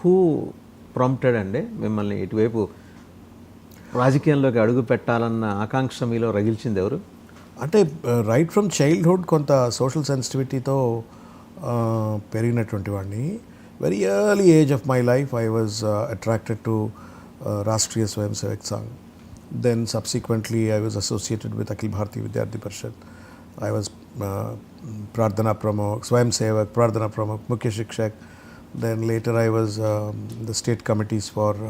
Who prompted అండి? మిమ్మల్ని ఇటువైపు రాజకీయంలోకి అడుగు పెట్టాలన్న ఆకాంక్ష మీలో రగిల్చింది ఎవరు? అంటే రైట్ ఫ్రమ్ చైల్డ్హుడ్ కొంత సోషల్ సెన్సిటివిటీతో పెరిగినటువంటి వాడిని. Very early age of my life I was attracted to Rashtriya Swayam Sevak Sangh then subsequently I was associated with Akhil Bharatiya Vidyarthi Parishad I was ప్రార్థనా ప్రముఖ్ స్వయం Sevak Prarthana Pramukh Mukhya Shikshak then later I was the state committees for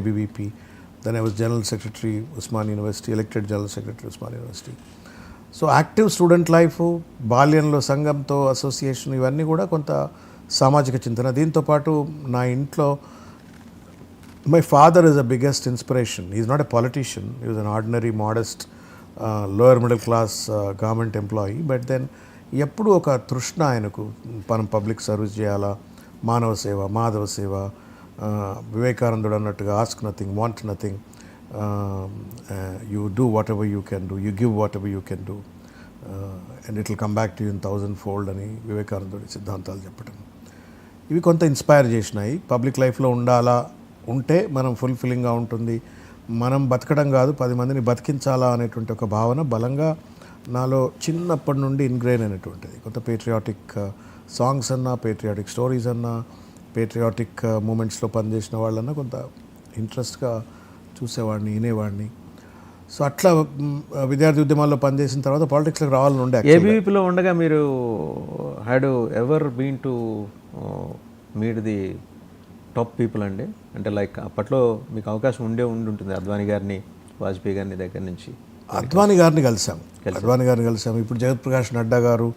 ABVP then I was General Secretary, Usman University, elected General Secretary, Usman University. So active student life బాల్యంలో సంఘంతో association ఇవన్నీ కూడా కొంత సామాజిక చింతన. దీంతో పాటు నా ఇంట్లో my father is a biggest inspiration is not a politician is an ordinary modest lower middle class government employee but then ఎప్పుడూ ఒక తృష్ణ ఆయనకు మనం పబ్లిక్ సర్వీస్ చేయాలా? మానవ సేవ మాధవ సేవ వివేకానందుడు అన్నట్టుగా ask nothing want nothing you do whatever you can do you give whatever you can do and it will come back to in thousand fold అని వివేకానందుడి సిద్ధాంతాలు చెప్పడం ఇవి కొంత ఇన్స్పైర్ చేసినాయి. పబ్లిక్ లైఫ్లో ఉండాలా? ఉంటే మనం ఫుల్ఫిల్లింగ్గా ఉంటుంది. మనం బతకడం కాదు పది మందిని బతికించాలా అనేటువంటి ఒక భావన బలంగా నాలో చిన్నప్పటి నుండి ఇన్గ్రైన్ అయినటువంటిది. కొంత పేట్రియాటిక్ సాంగ్స్ అన్నా పేట్రియాటిక్ స్టోరీస్ అన్నా పేట్రియాటిక్ మూమెంట్స్లో uh, పనిచేసిన వాళ్ళన్నా కొంత ఇంట్రెస్ట్గా చూసేవాడిని వినేవాడిని. సో అట్లా విద్యార్థి ఉద్యమాల్లో పనిచేసిన తర్వాత పాలిటిక్స్లోకి రావాలని ఉండే ఏబీవీపీలో ఉండగా మీరు had ever been to meet the top people అండి? అంటే లైక్ అప్పట్లో మీకు అవకాశం ఉండే ఉండి ఉంటుంది అద్వానీ గారిని వాజ్పేయి గారిని దగ్గర నుంచి. అద్వానీ గారిని కలిసాం. అద్వానీ గారిని కలిసాం. ఇప్పుడు జగత్ ప్రకాష్ నడ్డా గారు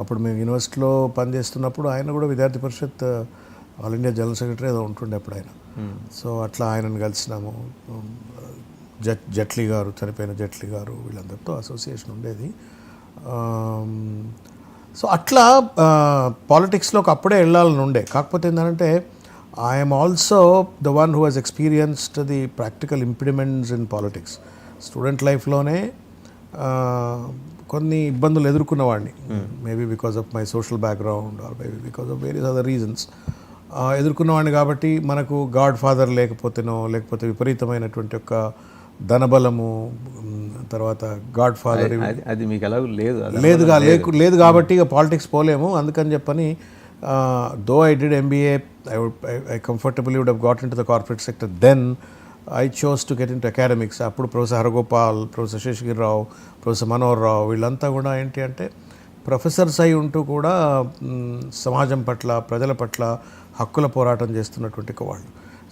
అప్పుడు మేము యూనివర్సిటీలో పనిచేస్తున్నప్పుడు ఆయన కూడా Vidyarthi Parishad all India general secretary ఏదో ఉంటుండే అప్పుడు ఆయన. సో అట్లా ఆయనను కలిసినాము. జట్ జట్లీ గారు చనిపోయిన జట్లీ గారు వీళ్ళందరితో అసోసియేషన్ ఉండేది. సో అట్లా పాలిటిక్స్లోకి అప్పుడే వెళ్ళాలని ఉండే. కాకపోతే ఏంటంటే I'm also the one who has experienced the practical implements in politics student లైఫ్లోనే కొన్ని ఇబ్బందులు ఎదుర్కొన్నవాడిని. Maybe because of my social background or maybe because of various other reasons ఎదుర్కొన్నవాడిని కాబట్టి మనకు గాడ్ ఫాదర్ లేకపోతేనో లేకపోతే విపరీతమైనటువంటి ఒక ధనబలము తర్వాత గాడ్ ఫాదర్ అది మీకు ఎలాగో లేదు. లేదుగా లేకు లేదు కాబట్టి ఇక పాలిటిక్స్ పోలేము. అందుకని చెప్పని though I did MBA I I comfortably would have got into the corporate sector then I chose to get into academics అప్పుడు professor Haragopal professor Seshagiri Rao professor Manohar Rao వీళ్ళంతా కూడా ఏంటి అంటే ప్రొఫెసర్స్ అయి ఉంటూ కూడా సమాజం పట్ల ప్రజల పట్ల హక్కుల పోరాటం చేస్తున్నటువంటి ఒక వాళ్ళు.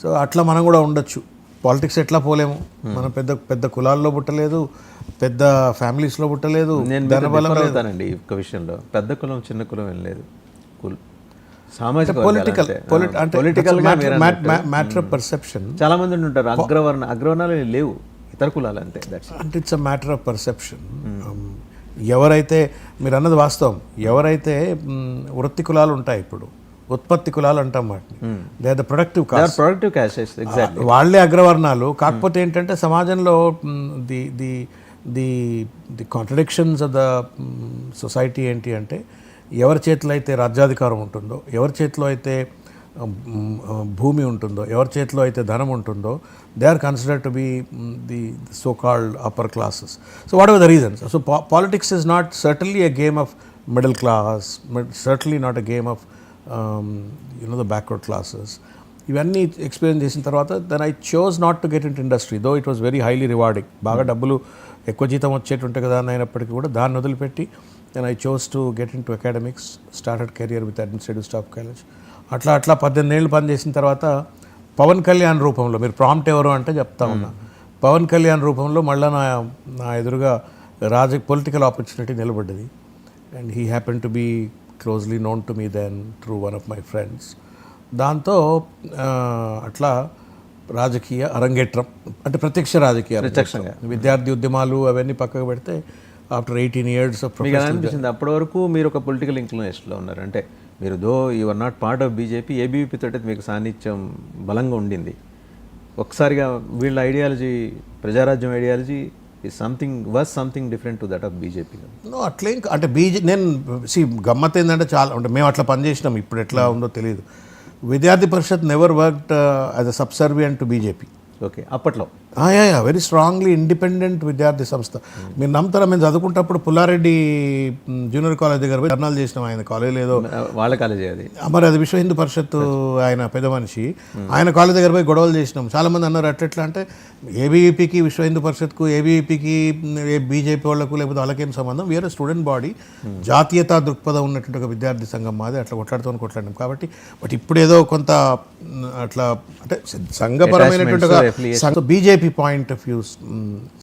సో అట్లా మనం కూడా ఉండొచ్చు. పాలిటిక్స్ ఎట్లా పోలేము. మనం పెద్ద పెద్ద కులాల్లో పుట్టలేదు పెద్ద ఫ్యామిలీస్లో పుట్టలేదు నేను ధనబలం ఒక్క విషయంలో. పెద్ద కులం చిన్న కులం ఏం లేదు. కుల్ పొలిటికల్ పొలిటికల్. మ్యాటర్ పర్సెప్షన్ చాలా మంది ఉంటారు అగ్రవర్ణ అగ్రవర్ణాలు లేవు. ఇతర కులాలు అంతే దట్స్ అంటే it's a matter of perception ఎవరైతే మీరు అన్నది వాస్తవం. ఎవరైతే వృత్తి కులాలు ఉంటాయి ఇప్పుడు ఉత్పత్తి కులాలు అంటాం వాటిని. లేదా ప్రొడక్టివ్ కాస్ట్ ప్రొడక్టివ్ వాళ్ళే అగ్రవర్ణాలు. కాకపోతే ఏంటంటే సమాజంలో the the the the contradictions of the society ఏంటి అంటే ఎవరి చేతిలో అయితే రాజ్యాధికారం ఉంటుందో ఎవరి చేతిలో అయితే భూమి ఉంటుందో ఎవరి చేతిలో అయితే ధనం ఉంటుందో they are considered to be the so called upper classes. So what are the reasons? So politics is not certainly a game of middle class certainly not a game of you know the backward classes. ఇవన్నీ experience చేసిన తర్వాత then I chose not to get in industry though it was very highly rewarding. బాగా డబ్బులు ఎక్కువ జీతం వచ్చేటుంటే కదా అని అయినప్పటికీ కూడా దాన్ని వదిలిపెట్టి then I chose to get into academics started career with administrative staff college అట్లా అట్లా పద్దెనిమిది ఏళ్ళు పనిచేసిన తర్వాత పవన్ కళ్యాణ్ రూపంలో మీరు ప్రాంప్ట్ ఎవరు అంటే చెప్తా ఉన్నా. పవన్ కళ్యాణ్ రూపంలో మళ్ళీ నా నా ఎదురుగా రాజ పొలిటికల్ ఆపర్చునిటీ నిలబడ్డది. And he happen to be closely known to me then through one of my friends దాంతో అట్లా రాజకీయ అరంగేట్రం అంటే ప్రత్యక్ష రాజకీయ ప్రత్యక్షంగా. విద్యార్థి ఉద్యమాలు అవన్నీ పక్కకు పెడితే ఆఫ్టర్ ఎయిటీన్ ఇయర్స్ ఆఫ్ మీకు ఎలా అనిపించింది? అప్పటి వరకు మీరు ఒక పొలిటికల్ ఇంక్లినేషన్లో ఉన్నారు. అంటే మీరు though your not part of BJP ABVP తోటి మీకు సాన్నిధ్యం బలంగా ఉండింది. ఒకసారిగా వీళ్ళ ఐడియాలజీ ప్రజారాజ్యం ఐడియాలజీ ఈ something was something different to that of BJP no అట్లేం అంటే బీజే నేను సి గమ్మత్ ఏంటంటే చాలా అంటే మేము అట్లా పనిచేసినాం ఇప్పుడు ఎట్లా ఉందో తెలియదు Vidyarthi Parishad never worked as a subservient to BJP okay అప్పట్లో. వెరీ స్ట్రాంగ్లీ ఇండిపెండెంట్ విద్యార్థి సంస్థ. మీరు నమ్ముతారా? మేము చదువుకుంటప్పుడు పుల్లారెడ్డి జూనియర్ కాలేజ్ దగ్గర పోయి ధర్నాలు చేసినాం ఆయన కాలేజ్ ఏదో. వాళ్ళ కాలేజీ అది? మరి అది విశ్వ హిందూ పరిషత్. ఆయన పెద్ద మనిషి. ఆయన కాలేజ్ దగ్గర పోయి గొడవలు చేసినాం. చాలా మంది అన్నారు అట్లెట్లా అంటే ఏబీఈపీకి విశ్వ హిందూ పరిషత్కు ఏబీఈపీకి బీజేపీ వాళ్ళకు లేకపోతే వాళ్ళకేం సంబంధం? వేరే స్టూడెంట్ బాడీ జాతీయతా దృక్పథం ఉన్నటువంటి ఒక విద్యార్థి సంఘం మాది. అట్లా కొట్లాడుతూ కొట్లాడినాం కాబట్టి. బట్ ఇప్పుడు ఏదో కొంత అట్లా అంటే సంఘపరమైనటువంటి Attachments, affiliations. BJP point of views